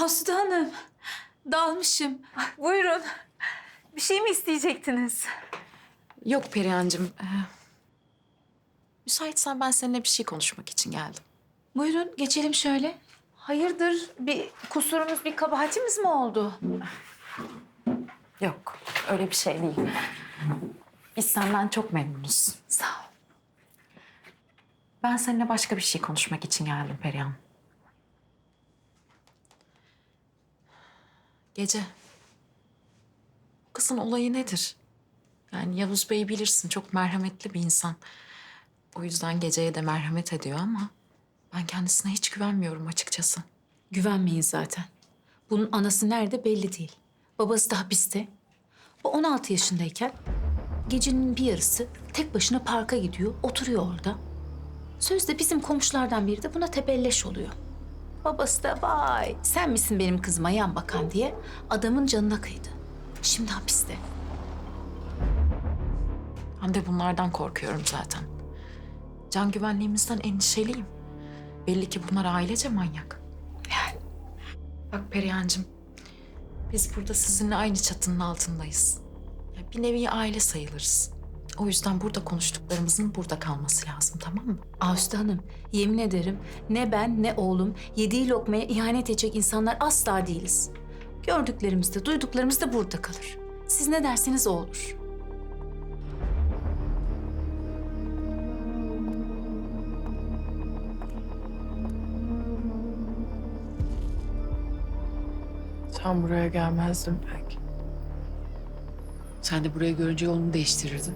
Asude Hanım, dalmışım. Buyurun. Bir şey mi isteyecektiniz? Yok Perihan'cığım. ee, müsaitsen ben seninle bir şey konuşmak için geldim. Buyurun, geçelim şöyle. Hayırdır, bir kusurumuz, bir kabahatimiz mi oldu? Yok, öyle bir şey değil. Biz senden çok memnunuz. Sağ ol. Ben seninle başka bir şey konuşmak için geldim Perihan. Gece. Bu kızın olayı nedir? Yani Yavuz Bey'i bilirsin çok merhametli bir insan. O yüzden geceye de merhamet ediyor ama ben kendisine hiç güvenmiyorum açıkçası. Güvenmeyin zaten. Bunun anası nerede belli değil. Babası da hapiste. O 16 yaşındayken gecenin bir yarısı tek başına parka gidiyor, oturuyor orada. Sözde bizim komşulardan biri de buna tebelleş oluyor. Babası da vay sen misin benim kızıma yan bakan diye adamın canına kıydı. Şimdi hapiste. Ben de bunlardan korkuyorum zaten. Can güvenliğimizden endişeliyim. Belli ki bunlar ailece manyak. Yani Bak Perihan'cığım, biz burada sizinle aynı çatının altındayız. Ya bir nevi aile sayılırız. O yüzden burada konuştuklarımızın burada kalması lazım, tamam mı? Ağustos Hanım, yemin ederim ne ben ne oğlum yediği lokmaya ihanet edecek insanlar asla değiliz. Gördüklerimiz de duyduklarımız da burada kalır. Siz ne derseniz o olur. Sen buraya gelmezdin belki. Sen de buraya görünce yolunu değiştirirdin.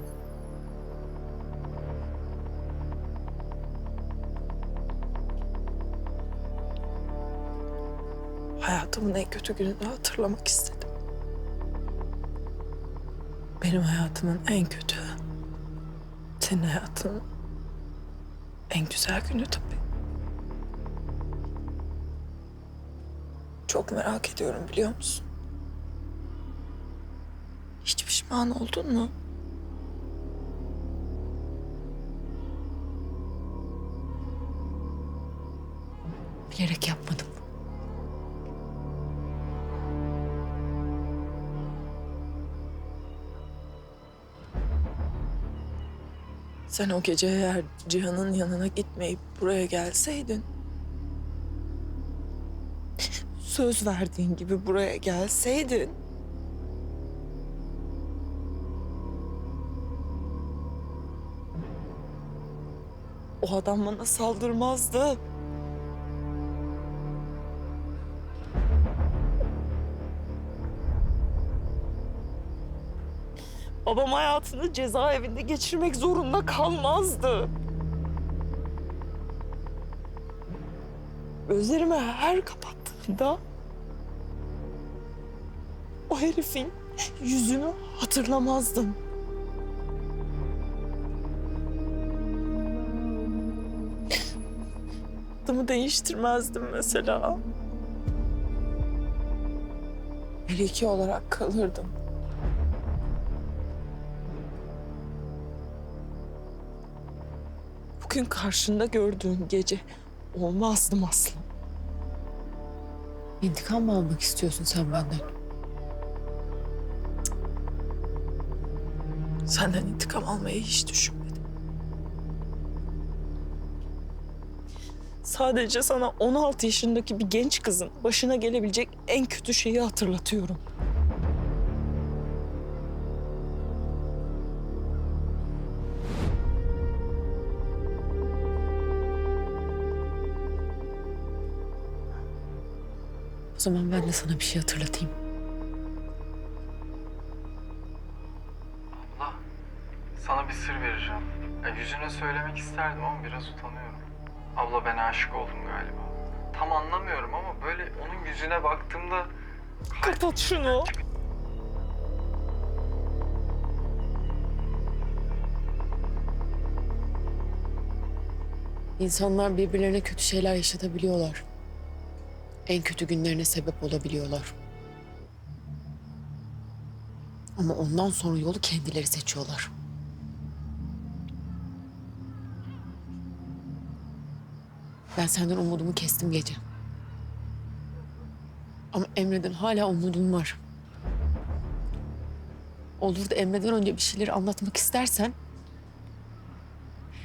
Hayatımın en kötü gününü hatırlamak istedim. Benim hayatımın en kötü. Senin hayatının en güzel günü tabii. Çok merak ediyorum biliyor musun? Hiç pişman oldun mu? Bilerek yapmadım. Sen o gece eğer Cihan'ın yanına gitmeyip buraya gelseydin... ...söz verdiğin gibi buraya gelseydin... ...o adam bana saldırmazdı. Babam hayatını cezaevinde geçirmek zorunda kalmazdı. Gözlerimi her kapattığımda o herifin yüzünü hatırlamazdım. Adımı değiştirmezdim mesela. Melike olarak kalırdım. Bugün karşında gördüğün gece olmazdım asla. İntikam mı almak istiyorsun sen benden? Senden intikam almayı hiç düşünmedim. Sadece sana 16 yaşındaki bir genç kızın başına gelebilecek en kötü şeyi hatırlatıyorum. O zaman ben de sana bir şey hatırlatayım. Abla, sana bir sır vereceğim. Ya yüzüne söylemek isterdim ama biraz utanıyorum. Abla ben aşık oldum galiba. Tam anlamıyorum ama böyle onun yüzüne baktığımda... Kapat şunu. İnsanlar birbirlerine kötü şeyler yaşatabiliyorlar. En kötü günlerine sebep olabiliyorlar. Ama ondan sonra yolu kendileri seçiyorlar. Ben senden umudumu kestim gece. Ama Emre'den hala umudum var. Olur da Emre'den önce bir şeyleri anlatmak istersen...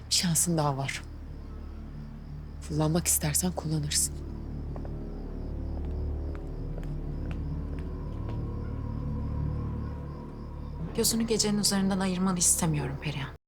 ...bir şansın daha var. Kullanmak istersen kullanırsın. Gözünü gecenin üzerinden ayırmanı istemiyorum Perihan.